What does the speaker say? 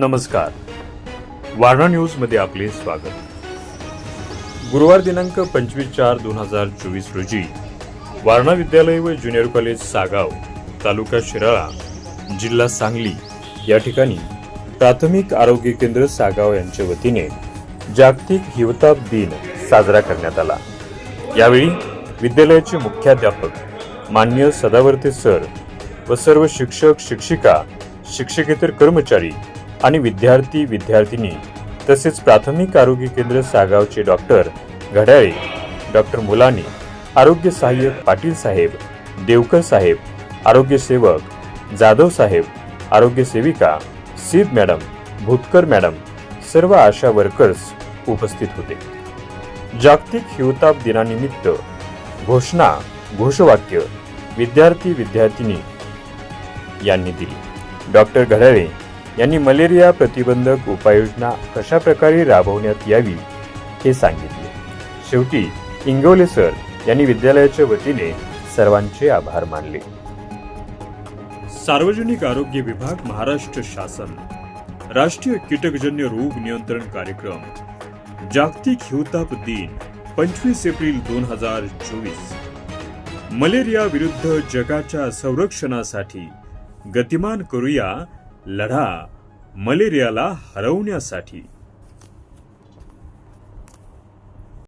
नमस्कार. वारणा न्यूजमध्ये आपले स्वागत. गुरुवार दिनांक पंचवीस चार दोन हजार चोवीस रोजी वारणा विद्यालय व ज्युनियर कॉलेज सागाव तालुका शिराळा जिल्हा सांगली या ठिकाणी प्राथमिक आरोग्य केंद्र सागाव यांच्या वतीने जागतिक हिवताप दिन साजरा करण्यात आला. यावेळी विद्यालयाचे मुख्याध्यापक मान्य सदावर्ते सर व सर्व शिक्षक शिक्षिका शिक्षकेतर कर्मचारी आणि विद्यार्थी विद्यार्थिनी तसेच प्राथमिक आरोग्य केंद्र सागावचे डॉक्टर घड्याळे डॉक्टर मुलानी आरोग्य सहाय्यक पाटील साहेब देवकर साहेब आरोग्य सेवक जाधव साहेब आरोग्य सेविका सीद मॅडम भूतकर मॅडम सर्व आशा वर्कर्स उपस्थित होते. जागतिक हिवताप दिनानिमित्त घोषणा घोषवाक्य विद्यार्थी विद्यार्थिनी यांनी दिली. डॉक्टर घड्याळे यांनी मलेरिया प्रतिबंधक उपाययोजना कशा प्रकारे राबवण्यात यावी हे सांगितले. शेवटी इंगवले सर यांनी विद्यालयाच्या वतीने सर्वांचे आभार मानले. सार्वजनिक आरोग्य विभाग महाराष्ट्र शासन. राष्ट्रीय कीटकजन्य रोग नियंत्रण कार्यक्रम. जागतिक हिवताप दिन पंचवीस एप्रिल दोन हजार चोवीस. मलेरिया विरुद्ध जगाच्या संरक्षणासाठी गतिमान करूया लढा मलेरियाला हरवण्यासाठी.